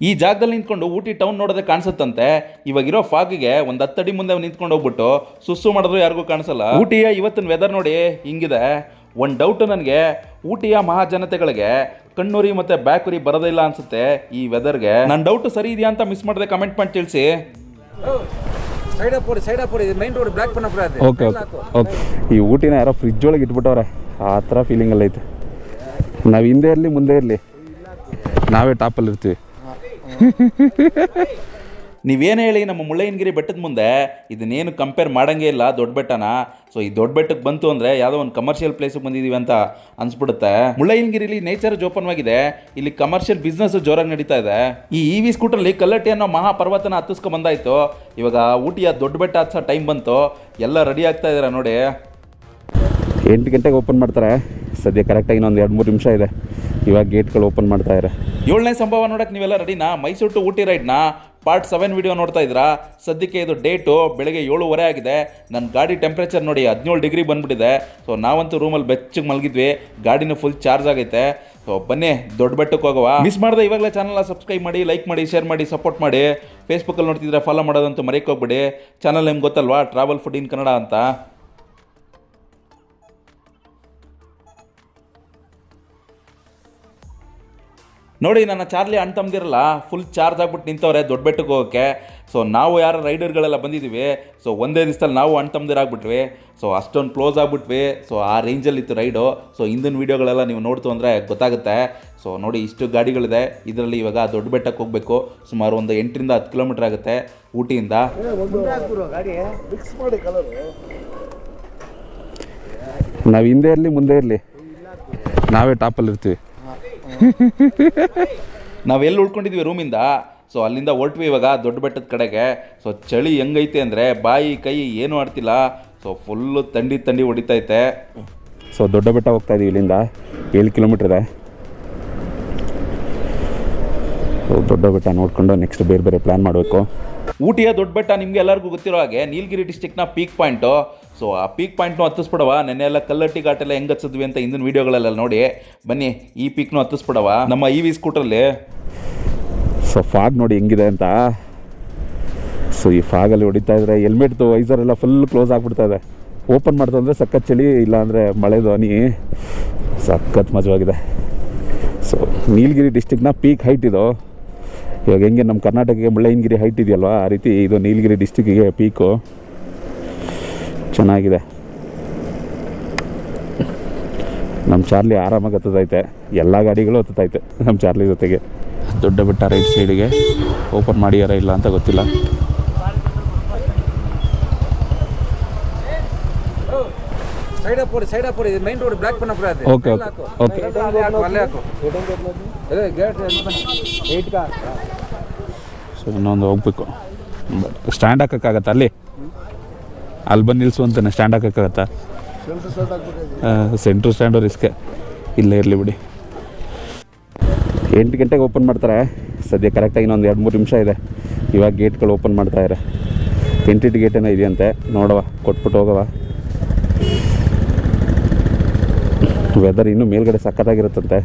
ಈ ಜಾಗದಲ್ಲಿ ನಿಂತ್ಕೊಂಡು ಊಟಿ ಟೌನ್ ನೋಡೋದೇ ಕಾಣಿಸುತ್ತಂತೆ. ಇವಾಗ ಇವಾಗಿರೋ ಫಾಗಿಗೆ ಒಂದು ಹತ್ತಡಿ ಮುಂದೆ ನಿಂತ್ಕೊಂಡು ಹೋಗ್ಬಿಟ್ಟು ಸುಸ್ಸು ಮಾಡಿದ್ರು ಯಾರಿಗೂ ಕಾಣಿಸಲ್ಲ. ಊಟಿಯ ಇವತ್ತಿನ ವೆದರ್ ನೋಡಿ ಹಿಂಗಿದೆ. ಒಂದು ಡೌಟ್ ನನಗೆ ಊಟಿಯ ಮಹಾಜನತೆಗಳಿಗೆ ಕಣ್ಣೂರಿ ಮತ್ತು ಬ್ಯಾಕುರಿ ಇಲ್ಲ ಅನಿಸುತ್ತೆ ಈ ವೆದರ್ಗೆ ನನ್ನ ಡೌಟ್ ಸರಿ ಇದೆಯಾ ಅಂತ ಮಿಸ್ ಮಾಡಿದೆ ಕಮೆಂಟ್ ಮಾಡಿ ತಿಳಿಸಿ. ಓಕೆ ಓಕೆ ಈ ಊಟಿನ ಯಾರೋ ಫ್ರಿಜ್ ಒಳಗೆ ಇಟ್ಬಿಟ್ಟವ್ರೆ ಆ ಥರ ಐತೆ ನಾವು ಹಿಂದೆ ಇರಲಿ ಮುಂದೆ ಇರಲಿ. ನಾವೇ ಟಾಪಲ್ಲಿ ಇರ್ತೀವಿ. ನೀವೇನು ಹೇಳಿ ನಮ್ಮ ಮುಳ್ಳಯ್ಯನಗಿರಿ ಬೆಟ್ಟದ ಮುಂದೆ ಇದನ್ನೇನು ಕಂಪೇರ್ ಮಾಡೋಂಗೇ ಇಲ್ಲ ದೊಡ್ಡ ಬೆಟ್ಟನ? ಸೊ ಈ ದೊಡ್ಡ ಬೆಟ್ಟಕ್ಕೆ ಬಂತು ಅಂದರೆ ಯಾವುದೋ ಒಂದು ಕಮರ್ಷಿಯಲ್ ಪ್ಲೇಸಿಗೆ ಬಂದಿದ್ದೀವಿ ಅಂತ ಅನ್ಸ್ಬಿಡುತ್ತೆ. ಮುಳ್ಳಯ್ಯನಗಿರಿಲಿ ನೇಚರ್ ಜೋಪನ್ವಾಗಿದೆ, ಇಲ್ಲಿ ಕಮರ್ಷಿಯಲ್ ಬಿಸ್ನೆಸ್ ಜೋರಾಗಿ ನಡೀತಾ ಇದೆ. ಈ ಇ ವಿ ಸ್ಕೂಟರ್ಲಿ ಕಲ್ಲಟ್ಟಿ ಅನ್ನೋ ಮಹಾಪರ್ವತನ ಹತ್ತಿಸ್ಕೊ ಬಂದಾಯಿತು. ಇವಾಗ ಊಟಿಯ ದೊಡ್ಡ ಬೆಟ್ಟ ಹತ್ಸೋ ಟೈಮ್ ಬಂತು. ಎಲ್ಲ ರೆಡಿ ಆಗ್ತಾ ಇದ್ದಾರೆ ನೋಡಿ. ಎಂಟು ಗಂಟೆಗೆ ಓಪನ್ ಮಾಡ್ತಾರೆ. ಸದ್ಯ ಕರೆಕ್ಟಾಗಿ ಇನ್ನೊಂದು ಎರಡು ಮೂರು ನಿಮಿಷ ಇದೆ. ಇವಾಗ ಗೇಟ್ಗಳು ಓಪನ್ ಮಾಡ್ತಾ ಇದ್ದಾರೆ ಏಳನೇ ಸಂಭವ ನೋಡಕ್ಕೆ ನೀವೆಲ್ಲ ರೆಡಿನಾ ಮೈಸೂರು ಟು ಊಟಿ ರೈಡ್ನ ಪಾರ್ಟ್ ಸೆವೆನ್ ವಿಡಿಯೋ ನೋಡ್ತಾ ಇದ್ದೀರಾ ಸದ್ಯಕ್ಕೆ ಇದು ಡೇಟು ಬೆಳಗ್ಗೆ ಏಳುವರೆ ಆಗಿದೆ. ನನ್ನ ಗಾಡಿ ಟೆಂಪ್ರೇಚರ್ ನೋಡಿ ಹದಿನೇಳು ಡಿಗ್ರಿ ಬಂದ್ಬಿಟ್ಟಿದೆ. ಸೊ ನಾವಂತೂ ರೂಮಲ್ಲಿ ಬೆಚ್ಚಗೆ ಮಲಗಿದ್ವಿ. ಗಾಡಿನೂ ಫುಲ್ ಚಾರ್ಜ್ ಆಗೈತೆ. ಸೊ ಬನ್ನಿ, ದೊಡ್ಡ ಬೆಟ್ಟಕ್ಕೆ ಹೋಗುವ. ಮಿಸ್ ಮಾಡಿದೆ ಇವಾಗಲೇ ಚಾನಲ್ನ ಸಬ್ಸ್ಕ್ರೈಬ್ ಮಾಡಿ ಲೈಕ್ ಮಾಡಿ ಶೇರ್ ಮಾಡಿ ಸಪೋರ್ಟ್ ಮಾಡಿ. ಫೇಸ್ಬುಕ್ಕಲ್ಲಿ ನೋಡ್ತಿದ್ರೆ ಫಾಲೋ ಮಾಡೋದಂತೂ ಮರೆಯೋಕೆ ಹೋಗ್ಬಿಡಿ. ಚಾನಲ್ ನಿಮ್ಗೆ ಗೊತ್ತಲ್ವಾ? ಟ್ರಾವೆಲ್ ಫುಡ್ ಇನ್ ಕನ್ನಡ ಅಂತ. ನೋಡಿ, ನನ್ನ ಚಾರ್ಲಿ ಅಣ್ಣ ತಮ್ದಿರಲ್ಲ ಫುಲ್ ಚಾರ್ಜ್ ಆಗ್ಬಿಟ್ಟು ನಿಂತವ್ರೆ, ದೊಡ್ಡ ಬೆಟ್ಟಕ್ಕೆ ಹೋಗೋಕ್ಕೆ. ಸೊ ನಾವು ಯಾರು ರೈಡರ್ಗಳೆಲ್ಲ ಬಂದಿದ್ದೀವಿ ಸೊ ಒಂದೇ ದಿವಸದಲ್ಲಿ ನಾವು ಅಣ್ಣ ತಮ್ದಿರಾಗ್ಬಿಟ್ವಿ ಸೊ ಅಷ್ಟೊಂದು ಕ್ಲೋಸ್ ಆಗಿಬಿಟ್ವಿ. ಸೊ ಆ ರೇಂಜಲ್ಲಿ ಇತ್ತು ರೈಡು. ಸೊ ಹಿಂದಿನ ವೀಡಿಯೋಗಳೆಲ್ಲ ನೀವು ನೋಡ್ತು ಅಂದರೆ ಗೊತ್ತಾಗುತ್ತೆ. ಸೊ ನೋಡಿ, ಇಷ್ಟು ಗಾಡಿಗಳಿದೆ. ಇದರಲ್ಲಿ ಇವಾಗ ದೊಡ್ಡ ಬೆಟ್ಟಕ್ಕೆ ಹೋಗಬೇಕು. ಸುಮಾರು ಒಂದು ಎಂಟರಿಂದ ಹತ್ತು ಕಿಲೋಮೀಟರ್ ಆಗುತ್ತೆ ಊಟಿಯಿಂದ. ನಾವು ಹಿಂದೆ ಇರಲಿ, ಮುಂದೆ ಇರಲಿ. ನಾವೇ ಟಾಪಲ್ಲಿ ಇರ್ತೀವಿ ನಾವು ಎಲ್ಲಿ ಉಳ್ಕೊಂಡಿದ್ವಿ ರೂಮಿಂದ ಸೊ ಅಲ್ಲಿಂದ ಹೊರಟ್ವಿ ಇವಾಗ ದೊಡ್ಡ ಬೆಟ್ಟದ ಕಡೆಗೆ. ಸೊ ಚಳಿ ಹೆಂಗೈತೆ ಅಂದರೆ ಬಾಯಿ, ಕೈ ಏನೂ ಆಡ್ತಿಲ್ಲ. ಸೊ ಫುಲ್ಲು ತಂಡಿ ತಂಡಿ ಹೊಡಿತೈತೆ ಸೊ ದೊಡ್ಡ ಬೆಟ್ಟ ಹೋಗ್ತಾ ಇದೀವಿ ಇಲ್ಲಿಂದ. ಏಳು ಕಿಲೋಮೀಟ್ರ್ ಇದೆ ಸೊ ದೊಡ್ಡ ಬೆಟ್ಟ ನೋಡಿಕೊಂಡು ನೆಕ್ಸ್ಟ್ ಬೇರೆ ಬೇರೆ ಪ್ಲ್ಯಾನ್ ಮಾಡಬೇಕು. ಊಟಿಯ ದೊಡ್ಡ ಬೆಟ್ಟ ನಿಮಗೆ ಎಲ್ಲರಿಗೂ ಗೊತ್ತಿರೋ ಹಾಗೆ ನೀಲಗಿರಿ ಡಿಸ್ಟಿಕ್ನ ಪೀಕ್ ಪಾಯಿಂಟು ಸೊ ಆ ಪೀಕ್ ಪಾಯಿಂಟ್ನು ಹತ್ತಿಸ್ಬಿಡವ ನೆನ್ನೆ ಎಲ್ಲ ಕಲ್ಲಟ್ಟಿ ಘಾಟೆಲ್ಲ ಹೆಂಗೆ ಹಚ್ಚಿದ್ವಿ ಅಂತ ಹಿಂದಿನ ವೀಡಿಯೋಗಳೆಲ್ಲ ನೋಡಿ. ಬನ್ನಿ ಈ ಪೀಕ್ನು ಹತ್ತಿಸ್ಬಿಡವ ನಮ್ಮ ಇ ವಿ ಸ್ಕೂಟ್ರಲ್ಲಿ ಸೊ ಫಾಗ್ ನೋಡಿ ಹೆಂಗಿದೆ ಅಂತ. ಸೊ ಈ ಫಾಗಲ್ಲಿ ಹೊಡಿತಾ ಇದ್ರೆ ಹೆಲ್ಮೆಟ್ದು ವೈಸರ್ ಎಲ್ಲ ಫುಲ್ ಕ್ಲೋಸ್ ಆಗಿಬಿಡ್ತಾ ಇದೆ ಓಪನ್ ಮಾಡ್ತಾ ಅಂದರೆ ಸಖತ್ ಚಳಿ ಇಲ್ಲಾಂದರೆ ಮಳೆ ಧ್ವನಿ. ಸಖತ್ ಮಜವಾಗಿದೆ ಸೊ ನೀಲಗಿರಿ ಡಿಸ್ಟಿಕ್ನ ಪೀಕ್ ಹೈಟ್ ಇದು. ಇವಾಗ ಹೆಂಗೆ ನಮ್ಮ ಕರ್ನಾಟಕಕ್ಕೆ ಮುಳ್ಳಯ್ಯನಗಿರಿ ಹೈಟ್ ಇದೆಯಲ್ವ? ಆ ರೀತಿ ಇದು ನೀಲಗಿರಿ ಡಿಸ್ಟಿಕ್ಕಿಗೆ ಪೀಕು ಚೆನ್ನಾಗಿದೆ. ನಮ್ಮ ಚಾರ್ಲಿ ಆರಾಮಾಗಿ ಹತ್ತದೈತೆ ಎಲ್ಲ ಗಾಡಿಗಳು ಹತ್ತೈತೆ ನಮ್ಮ ಚಾರ್ಲಿ ಜೊತೆಗೆ. ದೊಡ್ಡ ಬೆಟ್ಟ ರೈಟ್ ಸೈಡಿಗೆ ಓಪನ್ ಮಾಡಿಯಾರ ಇಲ್ಲ ಅಂತ ಗೊತ್ತಿಲ್ಲ. ಓಕೆ ಓಕೆ ಓಕೆ ಸೊ ಇನ್ನೊಂದು ಹೋಗ್ಬೇಕು. ಸ್ಟ್ಯಾಂಡ್ ಹಾಕೋಕ್ಕಾಗತ್ತಾ ಅಲ್ಲಿ? ಅಲ್ಲಿ ಬಂದು ನಿಲ್ಸು ಅಂತಾನೆ ಸ್ಟ್ಯಾಂಡ್ ಹಾಕೋಕ್ಕಾಗತ್ತಾ ಸೆಂಟ್ರ್ ಸ್ಟ್ಯಾಂಡು ರಿಸ್ಕೆ ಇಲ್ಲೇ ಇರಲಿ ಬಿಡಿ. ಎಂಟು ಗಂಟೆಗೆ ಓಪನ್ ಮಾಡ್ತಾರೆ. ಸದ್ಯ ಕರೆಕ್ಟಾಗಿ ಇನ್ನೊಂದು ಎರಡು ಮೂರು ನಿಮಿಷ ಇದೆ. ಇವಾಗ ಗೇಟ್ಗಳು ಓಪನ್ ಮಾಡ್ತಾಯಿದ್ದಾರೆ ಎಂಟಿಟ್ಟು ಗೇಟೇನೋ ಇದೆಯಂತೆ. ನೋಡವ ಕೊಟ್ಬಿಟ್ಟು ಹೋಗವ ವೆದರ್ ಇನ್ನೂ ಮೇಲ್ಗಡೆ ಸಖತ್ತಾಗಿರುತ್ತಂತೆ.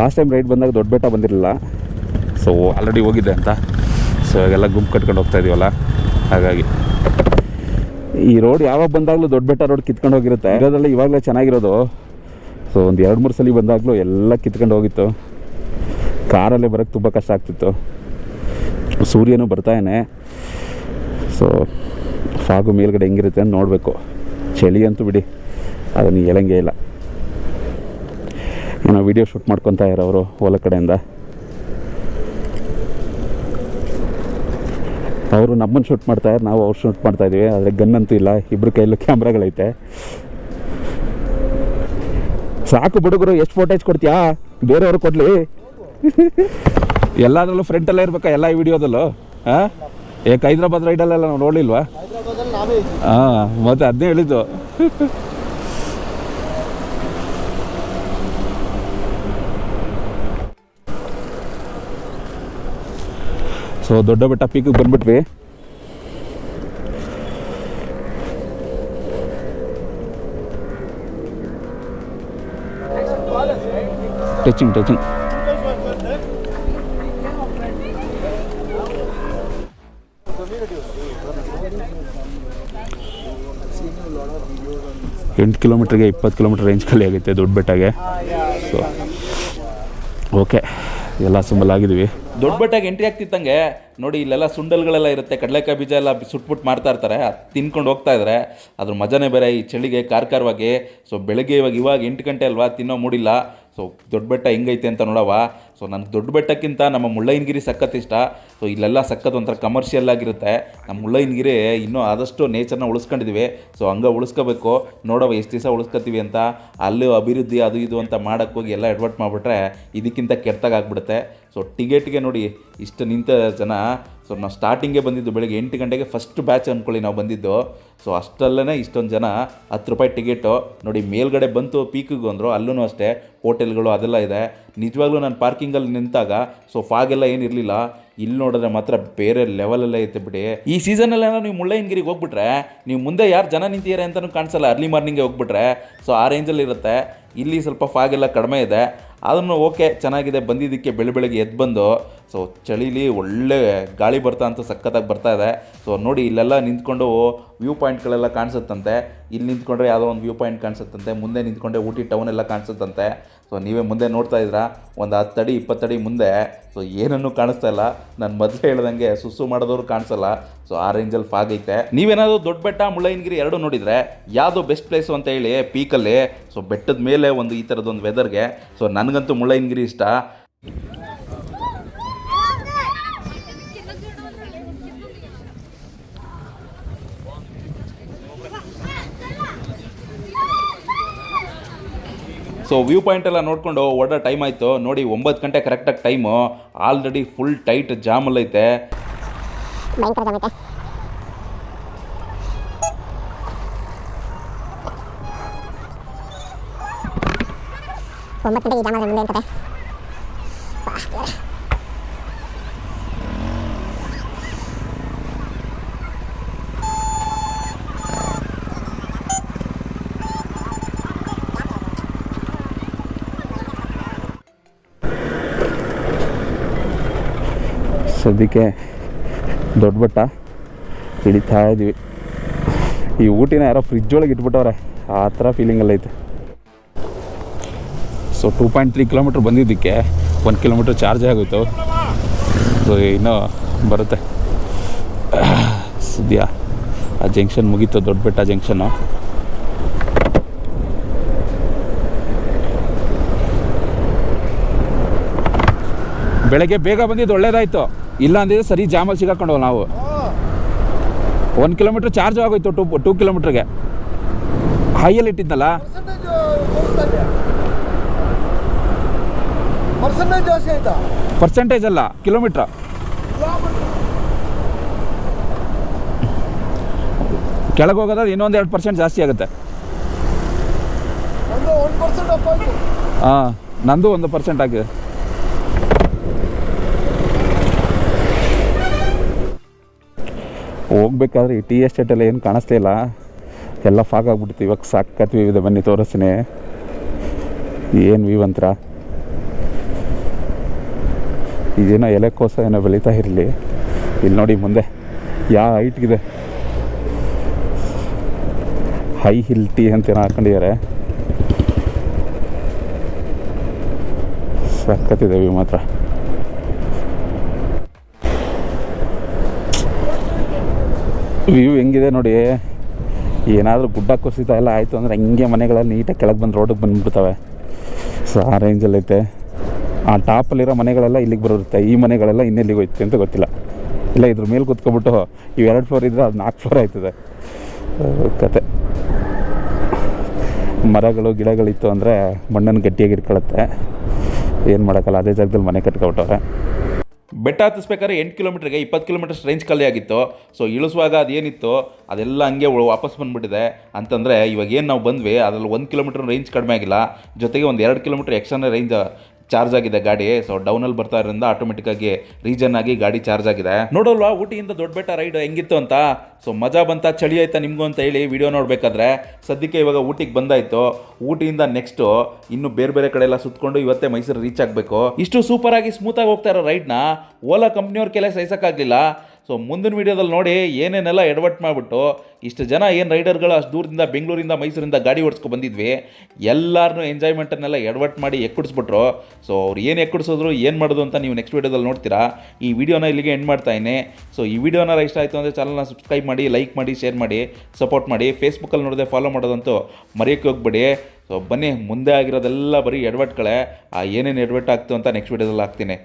ಲಾಸ್ಟ್ ಟೈಮ್ ರೈಡ್ ಬಂದಾಗ ದೊಡ್ಡ ಬೆಟ್ಟ ಬಂದಿರಲಿಲ್ಲ. ಸೊ ಆಲ್ರೆಡಿ ಹೋಗಿದ್ದೆ ಅಂತ. ಸೊ ಇವಾಗೆಲ್ಲ ಗುಂಪು ಕಟ್ಕೊಂಡು ಹೋಗ್ತಾ ಇದೀವಲ್ಲ? ಹಾಗಾಗಿ. ಈ ರೋಡ್ ಯಾವಾಗ ಬಂದಾಗಲೂ ದೊಡ್ಡ ಬೆಟ್ಟ ರೋಡ್ ಕಿತ್ಕೊಂಡು ಹೋಗಿರುತ್ತೆ. ಇರೋದ್ರಲ್ಲಿ ಇವಾಗಲೇ ಚೆನ್ನಾಗಿರೋದು. ಸೊ ಒಂದು ಎರಡು ಮೂರು ಸಲ ಬಂದಾಗಲೂ ಎಲ್ಲ ಕಿತ್ಕೊಂಡು ಹೋಗಿತ್ತು. ಕಾರಲ್ಲೇ ಬರೋಕ್ಕೆ ತುಂಬ ಕಷ್ಟ ಆಗ್ತಿತ್ತು. ಸೂರ್ಯನೂ ಬರ್ತಾಯೇ ಸೊ ಫಾಗು ಮೇಲ್ಗಡೆ ಹೆಂಗಿರುತ್ತೆ ಅಂತ ನೋಡಬೇಕು. ಚಳಿ ಅಂತೂ ಬಿಡಿ. ಅದನ್ನು ಹೇಳಂಗೆ ಇಲ್ಲ. ಏನೋ ವಿಡಿಯೋ ಶೂಟ್ ಮಾಡ್ಕೊತಾ ಇರೋರು ಹೊಲ ಕಡೆಯಿಂದ. ಅವರು ನಮ್ಮನ್ನು ಶೂಟ್ ಮಾಡ್ತಾರೆ ನಾವು ಅವ್ರು ಶೂಟ್ ಮಾಡ್ತಾ ಇದೀವಿ. ಆದರೆ ಗನ್ ಅಂತೂ ಇಲ್ಲ ಇಬ್ಬರು ಕೈಯಲ್ಲೂ ಕ್ಯಾಮ್ರಾಗಳೈತೆ ಸಾಕು ಹುಡುಗರು ಎಷ್ಟು ಫೋಟೇಜ್ ಕೊಡ್ತೀಯಾ? ಬೇರೆಯವ್ರು ಕೊಡಲಿ. ಎಲ್ಲದರಲ್ಲೂ ಫ್ರೆಂಟಲ್ಲೇ ಇರಬೇಕಾ ಎಲ್ಲ ಈ ವಿಡಿಯೋದಲ್ಲೂ? ಹಾಂ ಏಕೆ ಹೈದ್ರಾಬಾದ್ ರೈಡಲ್ಲೆಲ್ಲ ನಾವು ನೋಡಲಿಲ್ವಾ ಹಾಂ ಮತ್ತೆ ಅದನ್ನೇ ಹೇಳಿದ್ದು. ಸೊ ದೊಡ್ಡ ಬೆಟ್ಟ ಪೀಕಿಗೆ ಬಂದ್ಬಿಟ್ವಿ. ಟಚಿಂಗ್ ಟಚಿಂಗ್ ಎಂಟು ಕಿಲೋಮೀಟ್ರಿಗೆ ಇಪ್ಪತ್ತು ಕಿಲೋಮೀಟ್ರ್ ರೇಂಜ್ ಖಾಲಿ ಆಗುತ್ತೆ ದೊಡ್ಡ ಬೆಟ್ಟಗೆ. ಸೊ ಓಕೆ ಎಲ್ಲ ಸಿಂಬಲ್ ಆಗಿದ್ವಿ. ದೊಡ್ಡ ಬಟ್ಟಾಗಿ ಎಂಟ್ರಿ ಆಗ್ತಿತ್ತಂಗೆ. ನೋಡಿ, ಇಲ್ಲೆಲ್ಲ ಸುಂಡಲ್ಗಳೆಲ್ಲ ಇರುತ್ತೆ. ಕಡಲೆಕಾಯಿ ಬೀಜ ಎಲ್ಲ ಸುಟ್ಬಿಟ್ಟು ಮಾಡ್ತಾ ಇರ್ತಾರೆ. ಅದು ತಿನ್ಕೊಂಡು ಹೋಗ್ತಾ ಇದ್ದಾರೆ ಅದ್ರ ಮಜಾನೇ ಬೇರೆ ಈ ಚಳಿಗೆ ಕಾರ್ಕಾರವಾಗಿ. ಸೊ ಬೆಳಗ್ಗೆ ಇವಾಗ ಇವಾಗ ಎಂಟು ಗಂಟೆ ಅಲ್ವಾ, ತಿನ್ನೋ ಮೂಡಿಲ್ಲ. ಸೊ ದೊಡ್ಡ ಬೆಟ್ಟ ಹೆಂಗೈತೆ ಅಂತ ನೋಡವ ಸೊ ನನಗೆ ದೊಡ್ಡ ಬೆಟ್ಟಕ್ಕಿಂತ ನಮ್ಮ ಮುಳ್ಳಯ್ಯನಗಿರಿ ಸಖತ್ ಇಷ್ಟ. ಸೊ ಇಲ್ಲೆಲ್ಲ ಸಖತ್ ಒಂಥರ ಕಮರ್ಷಿಯಲ್ ಆಗಿರುತ್ತೆ. ನಮ್ಮ ಮುಳ್ಳಯ್ಯನಗಿರಿ ಇನ್ನೂ ಆದಷ್ಟು ನೇಚರ್ನ ಉಳಿಸ್ಕೊಂಡಿದ್ದೀವಿ ಸೊ ಹಂಗೆ ಉಳಿಸ್ಕೋಬೇಕು. ನೋಡವ ಎಷ್ಟು ದಿವಸ ಉಳಿಸ್ಕೊತೀವಿ ಅಂತ. ಅಲ್ಲೂ ಅಭಿವೃದ್ಧಿ, ಅದು ಇದು ಅಂತ ಮಾಡೋಕ್ಕೋಗಿ ಎಲ್ಲ ಎಡ್ವರ್ಟ್ ಮಾಡಿಬಿಟ್ರೆ ಇದಕ್ಕಿಂತ ಕೆಟ್ಟದಾಗ್ಬಿಡುತ್ತೆ ಸೊ ಟಿಕೆಟ್ಗೆ ನೋಡಿ, ಇಷ್ಟು ನಿಂತ ಜನ ಸೊ ನಾವು ಸ್ಟಾರ್ಟಿಂಗೇ ಬಂದಿದ್ದು ಬೆಳಗ್ಗೆ ಎಂಟು ಗಂಟೆಗೆ ಫಸ್ಟ್ ಬ್ಯಾಚ್ ಅಂದ್ಕೊಳ್ಳಿ ನಾವು ಬಂದಿದ್ದು. ಸೊ ಅಷ್ಟಲ್ಲೇ ಇಷ್ಟೊಂದು ಜನ ಹತ್ತು ರೂಪಾಯಿ ಟಿಕೆಟು ನೋಡಿ ಮೇಲ್ಗಡೆ ಬಂತು ಪೀಕಿಗೆ ಅಂದರು ಅಲ್ಲೂ ಅಷ್ಟೇ ಹೋಟೆಲ್ಗಳು ಅದೆಲ್ಲ ಇದೆ. ನಿಜವಾಗ್ಲೂ ನಾನು ಪಾರ್ಕಿಂಗಲ್ಲಿ ನಿಂತಾಗ ಸೊ ಫಾಗೆಲ್ಲ ಏನಿರಲಿಲ್ಲ ಇಲ್ಲಿ ನೋಡಿದ್ರೆ ಮಾತ್ರ ಬೇರೆ ಲೆವೆಲಲ್ಲೇ ಐತೆ ಬಿಡಿ. ಈ ಸೀಸನಲ್ಲೆಲ್ಲ ನೀವು ಮುಳ್ಳಯ್ಯನಗಿರಿಗೆ ಹೋಗ್ಬಿಟ್ರೆ, ನೀವು ಮುಂದೆ ಯಾರು ಜನ ನಿಂತಿದ್ದಾರೆ ಅಂತಲೂ ಕಾಣಿಸಲ್ಲ ಅರ್ಲಿ ಮಾರ್ನಿಂಗೇ ಹೋಗ್ಬಿಟ್ರೆ. ಸೊ ಆ ರೇಂಜಲ್ಲಿ ಇರುತ್ತೆ. ಇಲ್ಲಿ ಸ್ವಲ್ಪ ಫಾಗೆಲ್ಲ ಕಡಿಮೆ ಇದೆ. ಅದನ್ನು ಓಕೆ, ಚೆನ್ನಾಗಿದೆ, ಬಂದಿದ್ದಕ್ಕೆ ಬೆಳೆ ಬೆಳಗ್ಗೆ ಎದ್ದು ಬಂದು ಸೊ ಚಳಿಲಿ ಒಳ್ಳೆ ಗಾಳಿ ಬರ್ತಾ ಅಂತ ಸಖತ್ತಾಗಿ ಬರ್ತಾ ಇದೆ. ಸೊ ನೋಡಿ, ಇಲ್ಲೆಲ್ಲ ನಿಂತ್ಕೊಂಡು ವ್ಯೂ ಪಾಯಿಂಟ್ಗಳೆಲ್ಲ ಕಾಣಿಸುತ್ತಂತೆ. ಇಲ್ಲಿ ನಿಂತ್ಕೊಂಡ್ರೆ ಯಾವುದೋ ಒಂದು ವ್ಯೂ ಪಾಯಿಂಟ್ ಕಾಣಿಸುತ್ತಂತೆ. ಮುಂದೆ ನಿಂತ್ಕೊಂಡೆ ಊಟಿ ಟೌನ್ ಎಲ್ಲ ಕಾಣಿಸುತ್ತಂತೆ. ಸೊ ನೀವೇ ಮುಂದೆ ನೋಡ್ತಾ ಇದ್ದೀರಾ? ಒಂದು ಹತ್ತಡಿ ಇಪ್ಪತ್ತಡಿ ಮುಂದೆ. ಸೊ ಏನನ್ನೂ ಕಾಣಿಸ್ತಾ ಇಲ್ಲ. ನಾನು ಮೊದಲೇ ಹೇಳ್ದಂಗೆ ಸುಸ್ಸು ಮಾಡೋದವ್ರು ಕಾಣಿಸಲ್ಲ. ಸೊ ಆ ರೇಂಜಲ್ಲಿ ಫಾಗ್ ಐತೆ. ನೀವೇನಾದರೂ ದೊಡ್ಡ ಬೆಟ್ಟ, ಮುಳ್ಳಯ್ಯನಗಿರಿ ಎರಡು ನೋಡಿದರೆ ಯಾವುದು ಬೆಸ್ಟ್ ಪ್ಲೇಸು ಅಂತ ಹೇಳಿ ಪೀಕಲ್ಲಿ. ಸೊ ಬೆಟ್ಟದ ಮೇಲೆ ಒಂದು ಈ ಥರದೊಂದು ವೆದರ್ಗೆ ಸೊ ನನಗಂತೂ ಮುಳ್ಳಯ್ಯನಗಿರಿ ಇಷ್ಟ. ಸೊ ವ್ಯೂ ಪಾಯಿಂಟ್ ಎಲ್ಲ ನೋಡಿಕೊಂಡು ಓಡೋ ಟೈಮ್ ಆಯಿತು. ನೋಡಿ, ಒಂಬತ್ತು ಗಂಟೆ ಕರೆಕ್ಟಾಗಿ ಟೈಮು ಆಲ್ರೆಡಿ ಫುಲ್ ಟೈಟ್ ಜಾಮಲ್ಲೈತೆ ಒಂಬತ್ತು ಗಂಟೆಗೆ ಸದ್ಯಕ್ಕೆ ದೊಡ್ಡ ಬಟ್ಟ ಹಿಡಿತಾ ಈ ಊಟಿನ ಯಾರೋ ಫ್ರಿಜ್ ಒಳಗೆ ಇಟ್ಬಿಟ್ಟವ್ರೆ, ಆ ಥರ ಫೀಲಿಂಗಲ್ಲ ಐತೆ so two point three kilometre ಬಂದಿದ್ದಕ್ಕೆ ಒಂದು ಕಿಲೋಮೀಟ್ರ್ ಚಾರ್ಜ್ ಆಗೋಯ್ತು. ಸೊ ಇನ್ನೂ ಬರುತ್ತೆ. ಸದ್ಯ ಆ ಜಂಕ್ಷನ್ ಮುಗೀತು ದೊಡ್ಡ ಬೆಟ್ಟ ಜಂಕ್ಷನ್ನು ಬೆಳಗ್ಗೆ ಬೇಗ ಬಂದಿದ್ದು ಒಳ್ಳೇದಾಯ್ತು. ಇಲ್ಲ ಅಂದಿದ್ರೆ ಸರಿ ಜಾಮಲ್ಲಿ ಸಿಗಾಕೊಂಡು ನಾವು. ಒನ್ ಕಿಲೋಮೀಟ್ರ್ ಚಾರ್ಜ್ ಆಗೋಯ್ತು ಟೂ ಟೂ ಕಿಲೋಮೀಟ್ರಿಗೆ ಹೈಯಲ್ಲಿ ಇಟ್ಟಿದ್ನಲ್ಲ? ಪರ್ಸೆಂಟೇಜ್ ಜಾಸ್ತಿ ಆಯ್ತಾ? ಪರ್ಸೆಂಟೇಜ್ ಅಲ್ಲ ಕಿಲೋಮೀಟ್ರ್ ಕೆಳಗೆ ಹೋಗೋದಾದ್ರೆ ಇನ್ನೊಂದು ಎರಡು ಪರ್ಸೆಂಟ್ ಜಾಸ್ತಿ ಆಗುತ್ತೆ. ಹಾಂ ನಂದು ಒಂದು ಪರ್ಸೆಂಟ್ ಆಗಿದೆ. ಹೋಗ್ಬೇಕಾದ್ರೆ ಈ ಟೀ ಎಸ್ಟೇಟೆಲ್ಲ ಏನು ಕಾಣಿಸ್ತಾ ಇಲ್ಲ. ಎಲ್ಲ ಫಾಗ್ ಆಗ್ಬಿಡ್ತು ಇವಾಗ ಸಾಕತ್ವಿ ಇದೆ ಬನ್ನಿ ತೋರಿಸ್ತೀನಿ. ಏನು ವ್ಯೂ ಅಂತರ ಇದೇನೋ ಎಲೆಕೋಸ ಏನೋ ಬೆಳೀತಾ ಇರಲಿ. ಇಲ್ಲಿ ನೋಡಿ ಮುಂದೆ ಯಾವ ಹೈಟ್ಗಿದೆ ಹೈ ಹಿಲ್ ಟೀ ಅಂತ ಏನೋ ಹಾಕೊಂಡಿದ್ದಾರೆ. ಸಕ್ಕತ್ತಿದೆ ವ್ಯೂ ಮಾತ್ರ. ವ್ಯೂ ಹೆಂಗಿದೆ ನೋಡಿ? ಏನಾದರೂ ಗುಡ್ಡ ಕುಸಿತ ಎಲ್ಲ ಆಯಿತು ಅಂದರೆ ಹಂಗೆ ಮನೆಗಳಲ್ಲಿ ನೀಟಾಗಿ ಕೆಳಗೆ ಬಂದು ರೋಡಿಗೆ ಬಂದುಬಿಡ್ತವೆ. ಸೊ ಆ ರೇಂಜಲ್ಲೈತೆ ಆ ಟಾಪಲ್ಲಿರೋ ಮನೆಗಳೆಲ್ಲ ಇಲ್ಲಿಗೆ ಬರುತ್ತೆ? ಈ ಮನೆಗಳೆಲ್ಲ ಇನ್ನೆಲ್ಲಿಗೆ ಹೋಯ್ತು ಅಂತ ಗೊತ್ತಿಲ್ಲ. ಇಲ್ಲ, ಇದ್ರ ಮೇಲೆ ಕೂತ್ಕೊಬಿಟ್ಟು ಇವು ಎರಡು ಫ್ಲೋರ್ ಇದ್ದರೆ ಅದು ನಾಲ್ಕು ಫ್ಲೋರ್ ಆಯ್ತದೆ. ಕತೆ. ಮರಗಳು, ಗಿಡಗಳಿತ್ತು ಅಂದರೆ ಮಣ್ಣನ್ನು ಗಟ್ಟಿಯಾಗಿ ಇಟ್ಕೊಳ್ಳುತ್ತೆ. ಏನು ಮಾಡೋಕ್ಕಲ್ಲ, ಅದೇ ಜಾಗದಲ್ಲಿ ಮನೆ ಕಟ್ಕೊಬಿಟ್ಟವ್ರೆ. ಬೆಟ್ಟ ಹತ್ತಿಸ್ಬೇಕಾದ್ರೆ ಎಂಟು ಕಿಲೋಮೀಟ್ರಿಗೆ ಇಪ್ಪತ್ತು ಕಿಲೋಮೀಟರ್ಸ್ ರೇಂಜ್ ಖಾಲಿ ಆಗಿತ್ತು. ಸೊ ಇಳಿಸುವಾಗ ಅದೇನಿತ್ತು? ಅದೆಲ್ಲ ಹಂಗೆ ವಾಪಸ್ ಬಂದುಬಿಟ್ಟಿದೆ. ಅಂತಂದರೆ ಇವಾಗ ಏನು ನಾವು ಬಂದ್ವಿ, ಅದರಲ್ಲಿ ಒಂದು ಕಿಲೋಮೀಟ್ರ್ ರೇಂಜ್ ಕಡಿಮೆ ಆಗಿಲ್ಲ. ಜೊತೆಗೆ ಒಂದು ಎರಡು ಕಿಲೋಮೀಟ್ರ್ ಎಕ್ಸ್ಟ್ರಾ ರೇಂಜ್ ಚಾರ್ಜ್ ಆಗಿದೆ ಗಾಡಿ. ಸೊ ಡೌನಲ್ಲಿ ಬರ್ತಾ ಇರೋದ್ರಿಂದ ಆಟೋಮೆಟಿಕ್ಕಾಗಿ ರೀಜನ್ ಆಗಿ ಗಾಡಿ ಚಾರ್ಜ್ ಆಗಿದೆ. ನೋಡಲ್ವಾ, ಊಟಿಯಿಂದ ದೊಡ್ಡ ಬೆಟ್ಟ ರೈಡ್ ಹೆಂಗಿತ್ತು ಅಂತ? ಸೊ ಮಜಾ ಬಂತ, ಚಳಿ ಆಯ್ತಾ ನಿಮಗೂ ಅಂತ ಹೇಳಿ ವಿಡಿಯೋ ನೋಡಬೇಕಾದ್ರೆ ಸದ್ಯಕ್ಕೆ ಇವಾಗ ಊಟಿಗೆ ಬಂದಾಯಿತು. ಊಟಿಯಿಂದ ನೆಕ್ಸ್ಟು ಇನ್ನು ಬೇರೆ ಬೇರೆ ಕಡೆ ಎಲ್ಲ ಸುತ್ಕೊಂಡು ಇವತ್ತೇ ಮೈಸೂರು ರೀಚ್ ಆಗಬೇಕು. ಇಷ್ಟು ಸೂಪರ್ ಆಗಿ ಸ್ಮೂತ್ ಆಗಿ ಹೋಗ್ತಾ ಇರೋ ರೈಡ್ನ ಓಲಾ ಕಂಪ್ನಿಯವ್ರ ಕೆಲಸ ಸಹಿಸಕ್ಕಾಗಲಿಲ್ಲ ಸೊ ಮುಂದಿನ ವೀಡಿಯೋದಲ್ಲಿ ನೋಡಿ ಏನೇನೆಲ್ಲ ಎಡವಟ್ ಮಾಡಿಬಿಟ್ಟು ಇಷ್ಟು ಜನ ಏನು ರೈಡರ್ಗಳು ಅಷ್ಟು ದೂರದಿಂದ ಬೆಂಗಳೂರಿಂದ, ಮೈಸೂರಿಂದ ಗಾಡಿ ಓಡಿಸ್ಕೊ ಬಂದಿದ್ವಿ ಎಲ್ಲರನ್ನೂ ಎಂಜಾಯ್ಮೆಂಟನ್ನೆಲ್ಲ ಎಡವಟ್ ಮಾಡಿ ಎಕ್ಕುಡಿಸ್ಬಿಟ್ರು. ಸೊ ಅವ್ರು ಏನು ಎಕ್ಕುಡಿಸಿದ್ರು, ಏನು ಮಾಡೋದು ಅಂತ ನೀವು ನೆಕ್ಸ್ಟ್ ವೀಡಿಯೋದಲ್ಲಿ ನೋಡ್ತೀರಾ. ಈ ವಿಡಿಯೋನ ಇಲ್ಲಿಗೆ ಎಂಡ್ ಮಾಡ್ತಾ ಇದ್ದೀನಿ. ಸೊ ಈ ವಿಡಿಯೋನ ಇಷ್ಟ ಆಯಿತು ಅಂದರೆ ಚಾನಲ್ನ ಸಬ್ಸ್ಕ್ರೈಬ್ ಮಾಡಿ ಲೈಕ್ ಮಾಡಿ ಶೇರ್ ಮಾಡಿ ಸಪೋರ್ಟ್ ಮಾಡಿ. ಫೇಸ್ಬುಕ್ಕಲ್ಲಿ ನೋಡಿದೆ ಫಾಲೋ ಮಾಡೋದಂತೂ ಮರೆಯೋಕ್ಕೆ ಹೋಗ್ಬೇಡಿ. ಸೊ ಬನ್ನಿ, ಮುಂದೆ ಆಗಿರೋದೆಲ್ಲ ಬರೀ ಎಡವಟ್ಗಳೇ ಆ ಏನೇನು ಎಡವಟ್ ಆಗ್ತು ಅಂತ ನೆಕ್ಸ್ಟ್ ವೀಡಿಯೋದಲ್ಲಿ ಹಾಕ್ತೀನಿ.